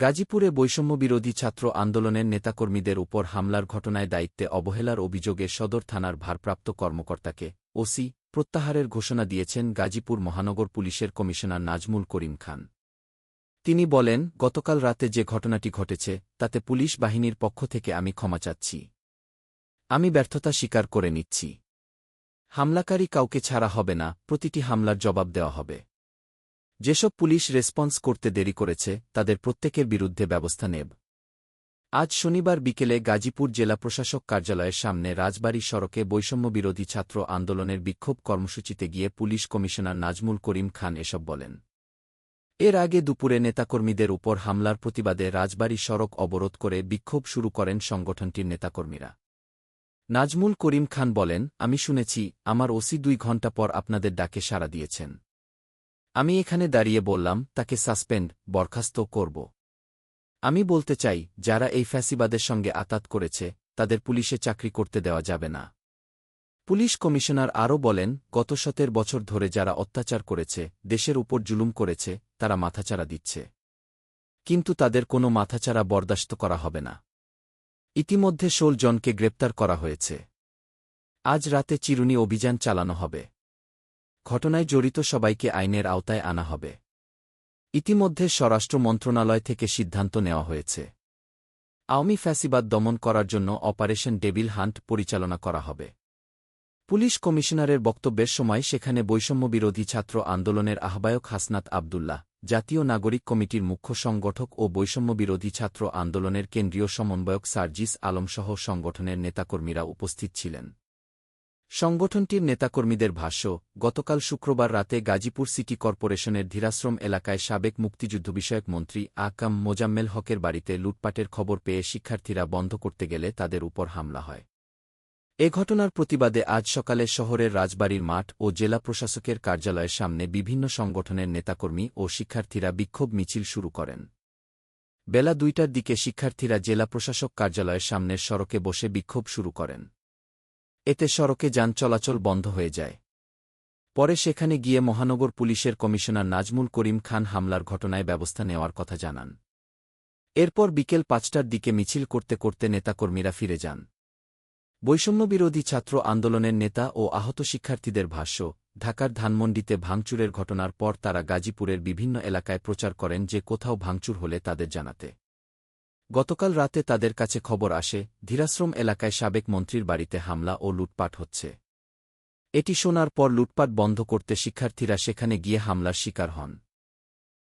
গাজীপুরে বৈষম্যবিরোধী ছাত্র আন্দোলনের নেতাকর্মীদের উপর হামলার ঘটনায় দায়িত্বে অবহেলার অভিযোগে সদর থানার ভারপ্রাপ্ত কর্মকর্তাকে ওসি প্রত্যাহারের ঘোষণা দিয়েছেন গাজীপুর মহানগর পুলিশের কমিশনার নাজমুল করিম খান। তিনি বলেন, গতকাল রাতে যে ঘটনাটি ঘটেছে, তাতে পুলিশ বাহিনীর পক্ষ থেকে আমি ক্ষমা চাচ্ছি। আমি ব্যর্থতা স্বীকার করে নিচ্ছি। হামলাকারী কাউকে ছাড়া হবে না, প্রতিটি হামলার জবাব দেওয়া হবে। যেসব পুলিশ রেসপন্স করতে দেরি করেছে, তাদের প্রত্যেকের বিরুদ্ধে ব্যবস্থা নেব। আজ শনিবার বিকেলে গাজীপুর জেলা প্রশাসক কার্যালয়ের সামনে রাজবাড়ী সড়কে বৈষম্যবিরোধী ছাত্র আন্দোলনের বিক্ষোভ কর্মসূচিতে গিয়ে পুলিশ কমিশনার নাজমুল করিম খান এসব বলেন। এর আগে দুপুরে নেতাকর্মীদের উপর হামলার প্রতিবাদে রাজবাড়ী সড়ক অবরোধ করে বিক্ষোভ শুরু করেন সংগঠনটির নেতাকর্মীরা। নাজমুল করিম খান বলেন, আমি শুনেছি, আমার ওসি দুই ঘণ্টা পর আপনাদের ডাকে সাড়া দিয়েছেন। আমি এখানে দাঁড়িয়ে বললাম, তাকে সাসপেন্ড, বরখাস্ত করব। আমি বলতে চাই, যারা এই ফ্যাসিবাদের সঙ্গে আতাত করেছে, তাদের পুলিশে চাকরি করতে দেওয়া যাবে না। পুলিশ কমিশনার আরও বলেন, গত শতের বছর ধরে যারা অত্যাচার করেছে, দেশের উপর জুলুম করেছে, তারা মাথাচাড়া দিচ্ছে। কিন্তু তাদের কোনো মাথাচাড়া বরদাস্ত করা হবে না। ইতিমধ্যে ষোল জনকে গ্রেপ্তার করা হয়েছে। আজ রাতে চিরুনি অভিযান চালানো হবে। ঘটনায় জড়িত সবাইকে আইনের আওতায় আনা হবে। ইতিমধ্যে স্বরাষ্ট্র মন্ত্রণালয় থেকে সিদ্ধান্ত নেওয়া হয়েছে। আওয়ামী ফ্যাসিবাদ দমন করার জন্য অপারেশন ডেবিল হান্ট পরিচালনা করা হবে। পুলিশ কমিশনারের বক্তব্যের সময় সেখানে বৈষম্যবিরোধী ছাত্র আন্দোলনের আহ্বায়ক হাসনাত আবদুল্লাহ, জাতীয় নাগরিক কমিটির মুখ্য সংগঠক ও বৈষম্যবিরোধী ছাত্র আন্দোলনের কেন্দ্রীয় সমন্বয়ক সার্জিস আলমসহ সংগঠনের নেতাকর্মীরা উপস্থিত ছিলেন। সংগঠনটির নেতাকর্মীদের ভাষ্য, গতকাল শুক্রবার রাতে গাজীপুর সিটি কর্পোরেশনের ধীরাশ্রম এলাকায় সাবেক মুক্তিযুদ্ধ বিষয়ক মন্ত্রী আকাম মোজাম্মেল হকের বাড়িতে লুটপাটের খবর পেয়ে শিক্ষার্থীরা বন্ধ করতে গেলে তাদের উপর হামলা হয়। এ ঘটনার প্রতিবাদে আজ সকালে শহরের রাজবাড়ির মাঠ ও জেলা প্রশাসকের কার্যালয়ের সামনে বিভিন্ন সংগঠনের নেতাকর্মী ও শিক্ষার্থীরা বিক্ষোভ মিছিল শুরু করেন। বেলা দুইটার দিকে শিক্ষার্থীরা জেলা প্রশাসক কার্যালয়ের সামনের সড়কে বসে বিক্ষোভ শুরু করেন। এতে সড়কে যান চলাচল বন্ধ হয়ে যায়। পরে সেখানে গিয়ে মহানগর পুলিশের কমিশনার নাজমুল করিম খান হামলার ঘটনায় ব্যবস্থা নেওয়ার কথা জানান। এরপর বিকেল পাঁচটার দিকে মিছিল করতে করতে নেতাকর্মীরা ফিরে যান। বৈষম্যবিরোধী ছাত্র আন্দোলনের নেতা ও আহত শিক্ষার্থীদের ভাষ্য, ঢাকার ধানমন্ডিতে ভাঙচুরের ঘটনার পর তারা গাজীপুরের বিভিন্ন এলাকায় প্রচার করেন যে কোথাও ভাঙচুর হলে তাদের জানাতে। গতকাল রাতে তাদের কাছে খবর আসে, ধীরাশ্রম এলাকায় সাবেক মন্ত্রীর বাড়িতে হামলা ও লুটপাট হচ্ছে। এটি শোনার পর লুটপাট বন্ধ করতে শিক্ষার্থীরা সেখানে গিয়ে হামলার শিকার হন।